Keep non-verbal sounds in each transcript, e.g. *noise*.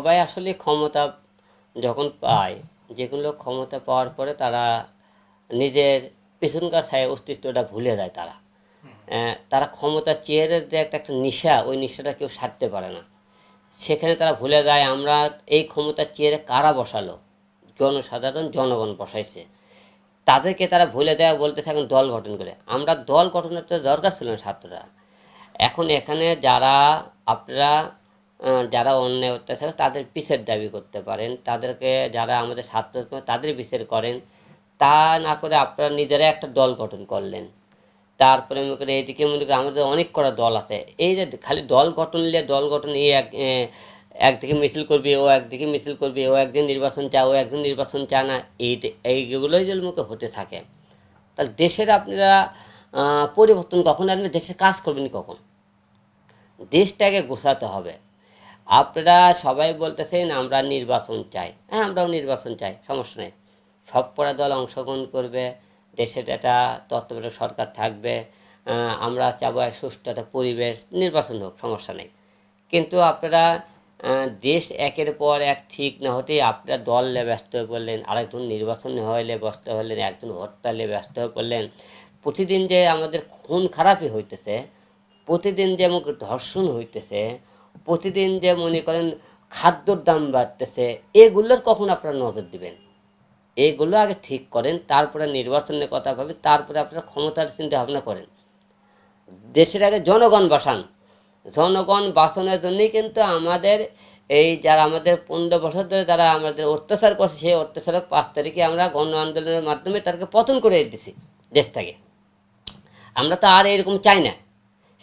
সবাই আসলে ক্ষমতা যখন পায় যেগুলো ক্ষমতা পাওয়ার পরে তারা নিজের পেছনকার ছায় অস্তিত্বটা ভুলে যায় তারা। তারা ক্ষমতা চেয়ারে যে একটা একটা নিশা ওই নিশাটা কেউ সারতে পারে না। সেখানে তারা ভুলে যায় আমরা এই ক্ষমতা চেয়ারে কারা বসালো? জনসাধারণ জনগণ বসাইছে। তাদেরকে তারা ভুলে দেওয়া বলতে থাকেন দল গঠন করে। আমরা দল গঠনের তো দরকার ছিল না ছাত্ররা। এখন এখানে যারা আপনারা যারা অন্যায় অত্যাচার, তাদের পিছের দাবি করতে পারেন। তাদেরকে যারা আমাদের ছাত্র তাদের বিচার করেন। তা না করে আপনারা নিজেরা একটা দল গঠন করলেন। তারপরে মনে করি এইদিকে মনে করি আমাদের অনেক করা দল আছে। এই যে খালি দল গঠন নিলে দল গঠন এই এক একদিকে মিছিল করবে, ও একদিকে মিছিল করবে, ও একদিন নির্বাচন চায়, ও একদিন নির্বাচন চায় না। এই এইগুলোই যদি মুখে হতে থাকে। তাহলে দেশের আপনারা পরিবর্তন কখন আসবে দেশের কাজ করবেন কখন? দেশটাকে গোছাতে হবে। আপনারা সবাই বলতেছেন, আমরা নির্বাচন চাই। হ্যাঁ আমরাও নির্বাচন চাই, সমস্যা নেই। সব পড়া দল অংশগ্রহণ করবে, দেশের একটা তত্ত্বাবধায়ক সরকার থাকবে আমরা চাবো সুষ্ঠু একটা পরিবেশ, নির্বাচন হোক, সমস্যা নেই। কিন্তু আপনারা দেশ একের পর এক ঠিক না হতেই আপনারা দল নিয়ে ব্যস্ত হয়ে পড়লেন, আরেকজন নির্বাচন হইলে ব্যস্ত হলেন, একজন হরতালে ব্যস্ত হয়ে পড়লেন। প্রতিদিন যে আমাদের খুন খারাপই হইতেছে, প্রতিদিন যে আমাকে ধর্ষণ হইতেছে প্রতিদিন যে মনে করেন খাদ্যর দাম বাড়তেছে, এগুলোর কখন আপনারা নজর দিবেন? এগুলো আগে ঠিক করেন, তারপরে নির্বাচনের কথা ভাবেন তারপরে আপনারা ক্ষমতার চিন্তা ভাবনা করেন। দেশের আগে জনগণ বাসান। জনগণ বাসনের জন্যই কিন্তু আমাদের এই যারা আমাদের পনেরো বছর ধরে যারা আমাদের অত্যাচার করছে, সেই অত্যাচারক পাঁচ তারিখে আমরা গণ আন্দোলনের মাধ্যমে তাদেরকে পতন করে দিছি দেশ থেকে। আমরা তো আর এরকম চাই না।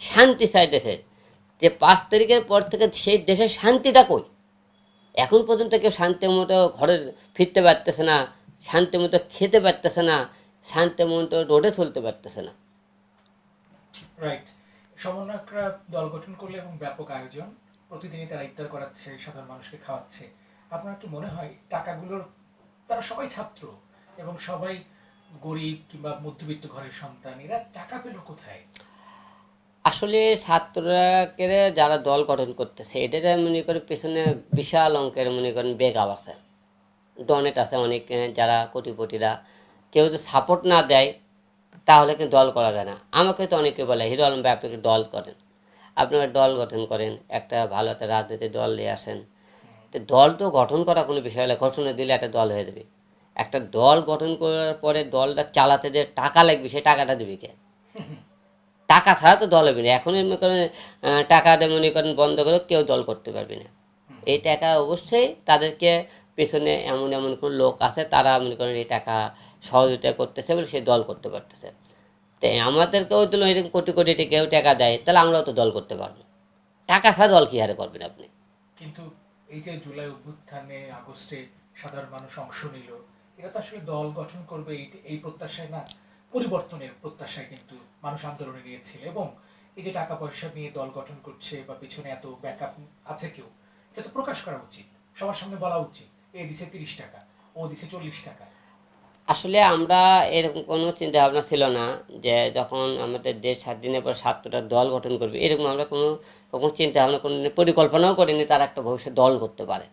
শান্তি চাই দেশের। যে পাঁচ তারিখের পর থেকে সেই দেশের শান্তিটা কই? এখন পর্যন্ত কেউ শান্তি মতো ঘরে ফিরতে পারতেছে না শান্তি মতো খেতে পারতেছে না শান্তি মতো রোডে চলতে পারতেছে না। রাইট সমন্বয়করা দল গঠন করলে এবং ব্যাপক আয়োজন প্রতিদিনই তারা ইফতার করাচ্ছে, সাধারণ মানুষকে খাওয়াচ্ছে। আপনার কি মনে হয় টাকাগুলোর, তারা সবাই ছাত্র এবং সবাই গরিব কিংবা মধ্যবিত্ত ঘরের সন্তান, এরা টাকা পেল কোথায়? আসলে ছাত্ররাকে যারা দল গঠন করতেছে, এদের মনে করেন পেছনে বিশাল অঙ্কের মনে করেন বেগাব আছে। ডনেট আছে অনেক যারা কোটিপতিরা। কেউ যদি সাপোর্ট না দেয়, তাহলে কিন্তু দল করা যায় না। আমাকে তো অনেকে বলে, হিরো আলম ভাই আপনাকে দল করেন? আপনারা দল গঠন করেন, একটা ভালো একটা রাজনৈতিক দল নিয়ে আসেন। তো দল তো গঠন করা কোনো বিষয় না ঘোষণা দিলে একটা দল হয়ে যাবে। একটা দল গঠন করার পরে দলটা চালাতে যে টাকা লাগবে, সেই টাকাটা দেবে কে? টাকা ছাড়া তো দল হবে না। এখন মনে করেন টাকা মনে করেন বন্ধ করে কেউ দল করতে পারবে না। এই টাকা অবশ্যই তাদেরকে পেছনে এমন এমন কোনো লোক আছে তারা মনে করেন এই টাকা সহযোগিতা করতেছে বলে সে দল করতে পারতেছে। তো আমাদেরকেও তো এরকম কোটি কোটি কেউ টাকা দেয় তাহলে আমরাও তো দল করতে পারব। টাকা ছাড়া দল কী হারে করবেন আপনি? কিন্তু এই যে জুলাই অভ্যুত্থানে আগস্টে সাধারণ মানুষ অংশ নিল এরা তো আসলে দল গঠন করবে এই প্রত্যাশায় না? পরিবর্তনের প্রত্যাশায় কিন্তু মানুষ আন্দোলনে নিয়েছিল এবং এই যে টাকা পয়সা নিয়ে দল গঠন করছে বা পিছনে এত ব্যাকআপ আছে কেউ এটা তো প্রকাশ করা উচিত সবার সামনে বলা উচিত এ দিছে তিরিশ টাকা ও দিছে চল্লিশ টাকা। আসলে আমরা এরকম কোনো চিন্তা ভাবনা ছিল না যে যখন আমাদের দেশ স্বাধীনের পর সাতটা দল গঠন করবে এরকম আমরা কোনো কখনো চিন্তা ভাবনা কোনো পরিকল্পনাও করিনি তারা একটা ভবিষ্যৎ দল করতে পারে।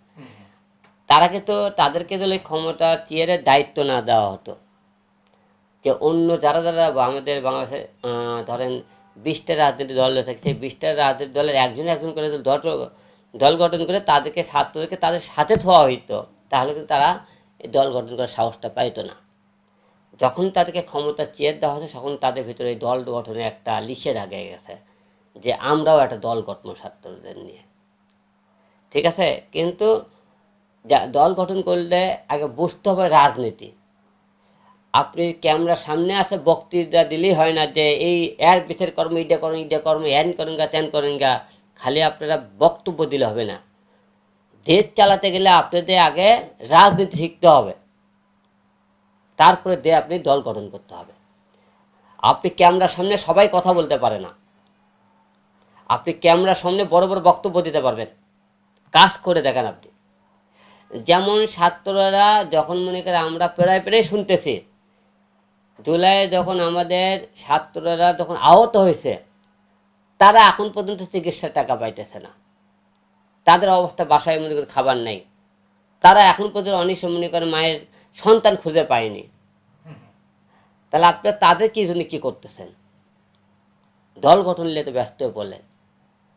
তারা কিন্তু তাদেরকে যদি ক্ষমতা চেয়ারের দায়িত্ব না দেওয়া হতো। যে অন্য যারা যারা আমাদের বাংলাদেশে ধরেন বিশটা রাজনৈতিক দল থাকে সেই বিশটা রাজনৈতিক দলের একজন একজন করে দল দল গঠন করে তাদেরকে, ছাত্রদেরকে তাদের সাথে থোয়া হইতো, তাহলে কিন্তু তারা দল গঠন করার সাহসটা পাইতো না। যখন তাদেরকে ক্ষমতা চেয়ার দেওয়া হচ্ছে তখন তাদের ভিতরে এই দল গঠনে একটা লিখে আগে গেছে যে আমরাও একটা দল গঠন ছাত্রদের নিয়ে। ঠিক আছে? কিন্তু যা- দল গঠন করলে আগে বুঝতে হবে রাজনীতি। আপনি ক্যামেরার সামনে আসে বক্তৃতা দিলেই হয় না যে এই এর পিছের কর্ম, এইটা করেন, এইটা কর্ম এন করেন গা, তেন করেন গা, খালি আপনারা বক্তব্য দিলে হবে না। দেশ চালাতে গেলে আপনাদের আগে রাজনীতি শিখতে হবে। তারপরে দিয়ে আপনি দল গঠন করতে হবে। আপনি ক্যামেরার সামনে সবাই কথা বলতে পারে না। আপনি ক্যামেরার সামনে বড় বড় বক্তব্য দিতে পারবেন। কাজ করে দেখেন আপনি। যেমন ছাত্ররা যখন মনে করে আমরা প্রায় প্রায় শুনতেছি জুলাই যখন আমাদের ছাত্ররা যখন আহত হয়েছে, তারা এখন পর্যন্ত চিকিৎসার টাকা পাইতেছে না। তাদের অবস্থা বাসায় মনে করে খাবার নেই। তারা এখন পর্যন্ত অনেক মনে করে মায়ের সন্তান খুঁজে পায়নি। তাহলে আপনারা তাদের কি জন্য কি করতেছেন? দল গঠন নিয়ে তো ব্যস্ত হয়ে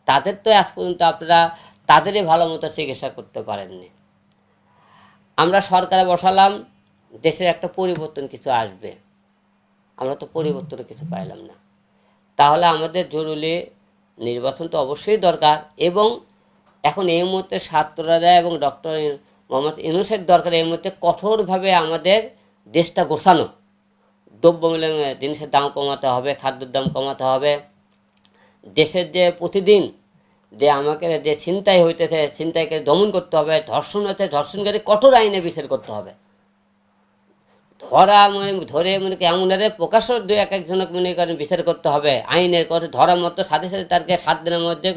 তাদের তো আজ পর্যন্ত আপনারা তাদেরই ভালো মতো চিকিৎসা করতে পারেননি। আমরা সরকারে বসালাম, দেশের একটা পরিবর্তন কিছু আসবে। আমরা তো পরিবর্তন কিছু পাইলাম না। তাহলে আমাদের জরুরি নির্বাচন তো অবশ্যই দরকার এবং এখন এই মুহূর্তে ছাত্ররা এবং ডক্টর মোহাম্মদ ইউনুসের দরকার এই মুহূর্তে কঠোরভাবে আমাদের দেশটা গোছানো। দ্রব্যমূল্য জিনিসের দাম কমাতে হবে, খাদ্যের দাম কমাতে হবে। দেশের যে প্রতিদিন যে আমাকে যে ছিনতাই হইতেছে, ছিনতাইকে দমন করতে হবে, ধর্ষণ হতে ধর্ষণকারী কঠোর আইনে বিচার করতে হবে। ধরা মনে, ধরে মনে এমন আরে প্রকাশ্য দু এক একজনকে মনে করেন বিচার করতে হবে। আইনের কথা ধরার মতো সাথে সাথে তাদেরকে সাত দিনের মধ্যে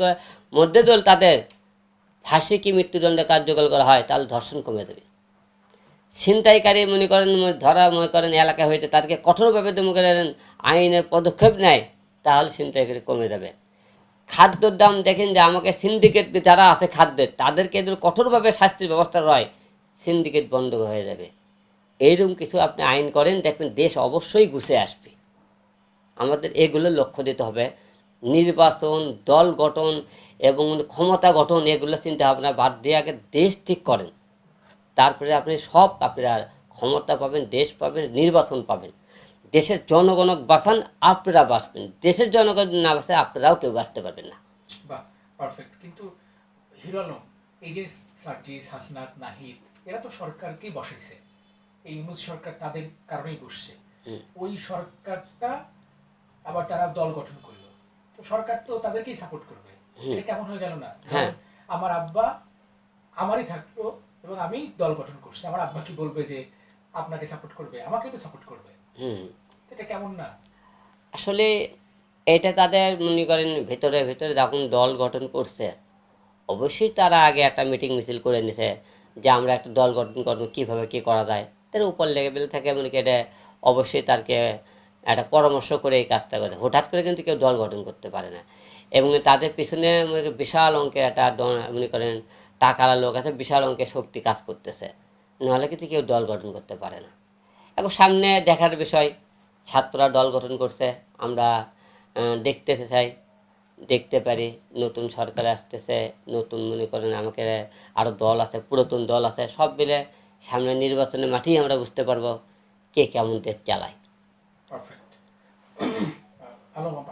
মধ্যে দল তাদের ফাঁসি কি মৃত্যুদণ্ডে কার্যকর করা হয় তাহলে ধর্ষণ কমে দেবে। ছিনতাইকারী মনে করেন ধরা মনে করেন এলাকা হইতে তাদেরকে কঠোরভাবে মনে করেন আইনের পদক্ষেপ নেয়, তাহলে ছিনতাইকারী কমে যাবে খাদ্যর দাম দেখেন যে আমাকে সিন্ডিকেট যারা আছে খাদ্যের, তাদেরকে কঠোরভাবে শাস্তির ব্যবস্থা রয় সিন্ডিকেট বন্ধ হয়ে যাবে। এইরকম কিছু আপনি আইন করেন, দেখবেন দেশ অবশ্যই গুছে আসবে। আমাদের এগুলো লক্ষ্য দিতে হবে। নির্বাচন, দল গঠন এবং ক্ষমতা গঠন, এগুলো চিন্তা ভাবনা বাদ দিয়ে আগে দেশ ঠিক করেন। তারপরে আপনি সব আপনারা ক্ষমতা পাবেন, দেশ পাবেন, নির্বাচন পাবেন। দেশের জনগণক বাঁচান, আপনারা বাঁচবেন। দেশের জনগণ না বাঁচে আপনারাও কেউ বাঁচতে পারবেন না। পারফেক্ট কিন্তু এই যে সার্জিস, হাসনাত, নাহিদ, এরা তো সরকারকেই বসাইছে। এই ইউনুস সরকার তাদের কারণেই বসছে। ওই সরকারটা আবার তারা দল গঠন করল। তো সরকার তো তাদেরকেই সাপোর্ট করবে। এটা কেমন হয়ে গেল না? হ্যাঁ। আমার আব্বা আমারই থাকতো এবং আমি দল গঠন করছি। আমার আব্বা কি বলবে যে আপনাকে সাপোর্ট করবে আমাকে তো সাপোর্ট করবে? এটা কেমন না? আসলে এটা তাদের মনে করেন ভেতরে ভেতরে যখন দল গঠন করছে অবশ্যই তারা আগে একটা মিটিং মিছিল করে নিছে যে আমরা একটা দল গঠন করব কীভাবে কী করা যায়? তার উপর লেভেল থাকে মনে করি এটা অবশ্যই তারকে একটা পরামর্শ করে এই কাজটা করে। হঠাৎ করে কিন্তু কেউ দল গঠন করতে পারে না। এবং তাদের পিছনে বিশাল অঙ্কের একটা মনে করেন টাকার লোক আছে, বিশাল অঙ্কের শক্তি কাজ করতেছে। নাহলে কিন্তু কেউ দল গঠন করতে পারে না। এখন সামনে দেখার বিষয়, ছাত্ররা দল গঠন করছে, আমরা দেখতে চাই, দেখতে পারি, নতুন সরকার আসতেছে, নতুন, মনে করেন, আমাকে আরও দল আছে, পুরাতন দল আছে, সব মিলে সামনে নির্বাচনের মাঠেই আমরা বুঝতে পারব কে কেমন দেশ চালায়। *clears throat*